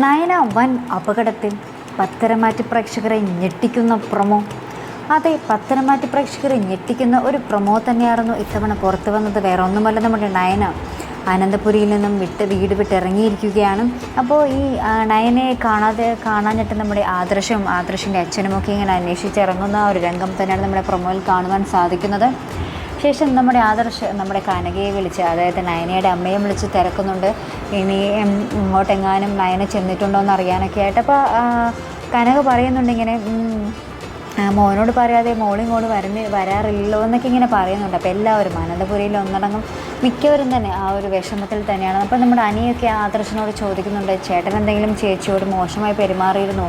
നയന വൻ അപകടത്തിൽ പത്തരമാറ്റ് പ്രേക്ഷകരെ ഞെട്ടിക്കുന്ന പ്രൊമോ. അതെ പത്തരമാറ്റ് പ്രേക്ഷകരെ ഞെട്ടിക്കുന്ന ഒരു പ്രൊമോ തന്നെയായിരുന്നു ഇത്തവണ പുറത്തു വന്നത്. വേറെ ഒന്നുമല്ല നമ്മുടെ നയന. അനന്തപുരിയിൽ നിന്നും വിട്ട് വീട് വിട്ട് ഇറങ്ങിയിരിക്കുകയാണ്. അപ്പോൾ ഈ നയനെ കാണാതെ കാണാഞ്ഞിട്ട് നമ്മുടെ ആദർശവും ആദർശിന്റെ അച്ഛനുമൊക്കെ ഇങ്ങനെ അന്വേഷിച്ചിറങ്ങുന്ന ഒരു രംഗം തന്നെയാണ് നമ്മുടെ പ്രൊമോയിൽ കാണുവാൻ സാധിക്കുന്നത്. ശേഷം നമ്മുടെ ആദർശ് നമ്മുടെ കനകയെ വിളിച്ച് അതായത് നയനയുടെ അമ്മയെ വിളിച്ച് തിരക്കുന്നുണ്ട്. ഇനി ഇങ്ങോട്ടെങ്ങാനും നയന ചെന്നിട്ടുണ്ടോ എന്ന് അറിയാനൊക്കെ ആയിട്ട് അപ്പോൾ കനക പറയുന്നുണ്ട് ഇങ്ങനെ മോനോട് പറയാതെ മോളിങ്ങോട് വരുന്ന വരാറില്ലോ എന്നൊക്കെ ഇങ്ങനെ പറയുന്നുണ്ട്. അപ്പോൾ എല്ലാവരും അനന്തപുരിയിൽ ഒന്നടങ്കം മിക്കവരും തന്നെ ആ ഒരു വിഷമത്തിൽ തന്നെയാണ്. അപ്പോൾ നമ്മുടെ അനിയൊക്കെ ആദർശനോട് ചോദിക്കുന്നുണ്ട് ചേട്ടൻ എന്തെങ്കിലും ചേച്ചിയോട് മോശമായി പെരുമാറിയിരുന്നോ?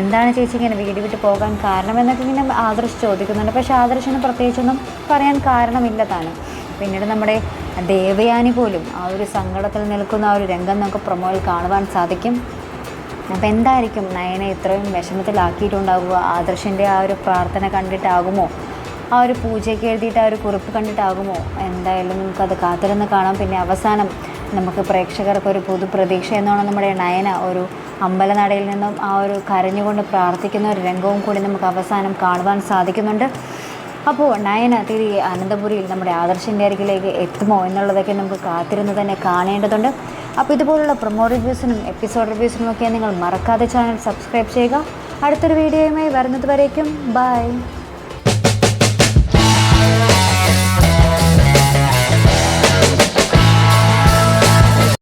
എന്താണ് ചേച്ചി ഇങ്ങനെ വീട് വിട്ട് പോകാൻ കാരണം? എന്നൊക്കെ ഇങ്ങനെ ആദർശ് ചോദിക്കുന്നുണ്ട്. പക്ഷേ ആദർശന് പ്രത്യേകിച്ചൊന്നും പറയാൻ കാരണമില്ല താനും. പിന്നീട് നമ്മുടെ ദേവയാനി പോലും ആ ഒരു സങ്കടത്തിൽ നിൽക്കുന്ന ആ ഒരു രംഗം നമുക്ക് പ്രൊമോയിൽ കാണുവാൻ സാധിക്കും. അപ്പോൾ എന്തായിരിക്കും നയനെ ഇത്രയും വിഷമത്തിലാക്കിയിട്ടുണ്ടാവുക? ആദർശന്റെ ആ ഒരു പ്രാർത്ഥന കണ്ടിട്ടാകുമോ? ആ ഒരു പൂജയ്ക്ക് എഴുതിയിട്ട് ആ ഒരു കുറിപ്പ് കണ്ടിട്ടാകുമോ? എന്തായാലും നമുക്കത് കാത്തിരുന്ന് കാണാം. പിന്നെ അവസാനം നമുക്ക് പ്രേക്ഷകർക്ക് ഒരു പുതു പ്രതീക്ഷ എന്നോണം നമ്മുടെ നയന ഒരു അമ്പലനടയിൽ നിന്നും ആ ഒരു കരഞ്ഞുകൊണ്ട് പ്രാർത്ഥിക്കുന്ന ഒരു രംഗവും കൂടി നമുക്ക് അവസാനം കാണുവാൻ സാധിക്കുന്നുണ്ട്. അപ്പോൾ നയന തിരികെ അനന്തപുരിയിൽ നമ്മുടെ ആദർശിന്റെ അരികിലേക്ക് എത്തുമോ എന്നുള്ളതൊക്കെ നമുക്ക് കാത്തിരുന്ന് തന്നെ കാണേണ്ടതുണ്ട്. അപ്പോൾ ഇതുപോലുള്ള പ്രൊമോ റിവ്യൂസിനും എപ്പിസോഡ് റിവ്യൂസിനും ഒക്കെ നിങ്ങൾ മറക്കാതെ ചാനൽ സബ്സ്ക്രൈബ് ചെയ്യുക. അടുത്തൊരു വീഡിയോയുമായി വരുന്നത് വരേക്കും. ബൈ